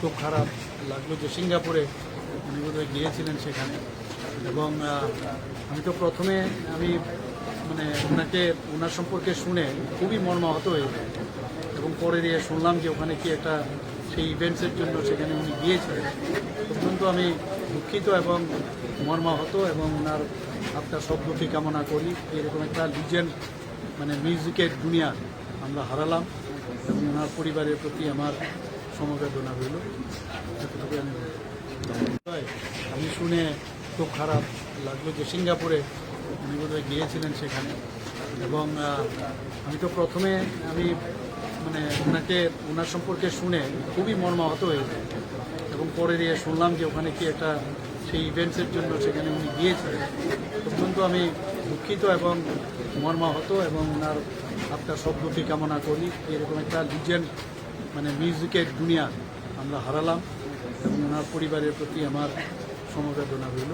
খুব খারাপ লাগল যে সিঙ্গাপুরে উনি বোধহয় গিয়েছিলেন সেখানে। এবং আমি তো প্রথমে আমি মানে ওনাকে, ওনার সম্পর্কে শুনে খুবই মর্মাহত হয়ে এবং পরে দিয়ে শুনলাম যে ওখানে কি একটা সেই ইভেন্টসের জন্য সেখানে উনি গিয়েছিলেন। অত্যন্ত আমি দুঃখিত এবং মর্মাহত এবং ওনার আপনার শব্দটি কামনা করি। এরকম একটা লিজেন্ড মানে মিউজিকের দুনিয়া আমরা হারালাম এবং ওনার পরিবারের প্রতি আমার সমবেদনা রইল এতটুকু আমি আমি শুনে খুব খারাপ লাগল যে সিঙ্গাপুরে উনি বোধহয় গিয়েছিলেন সেখানে। এবং আমি তো প্রথমে আমি মানে ওনাকে, ওনার সম্পর্কে শুনে খুবই মর্মাহত হয়ে যাই। এবং পরে দিয়ে শুনলাম যে ওখানে কি একটা সেই ইভেন্টসের জন্য সেখানে উনি গিয়েছিলেন। অত্যন্ত আমি দুঃখিত এবং মর্মাহত এবং ওনার আপনার শব্দটি কামনা করি। এরকম একটা লিজেন্ড মানে মিউজিকের দুনিয়া আমরা হারালাম এবং ওনার পরিবারের প্রতি আমার সমবেদনা রইল।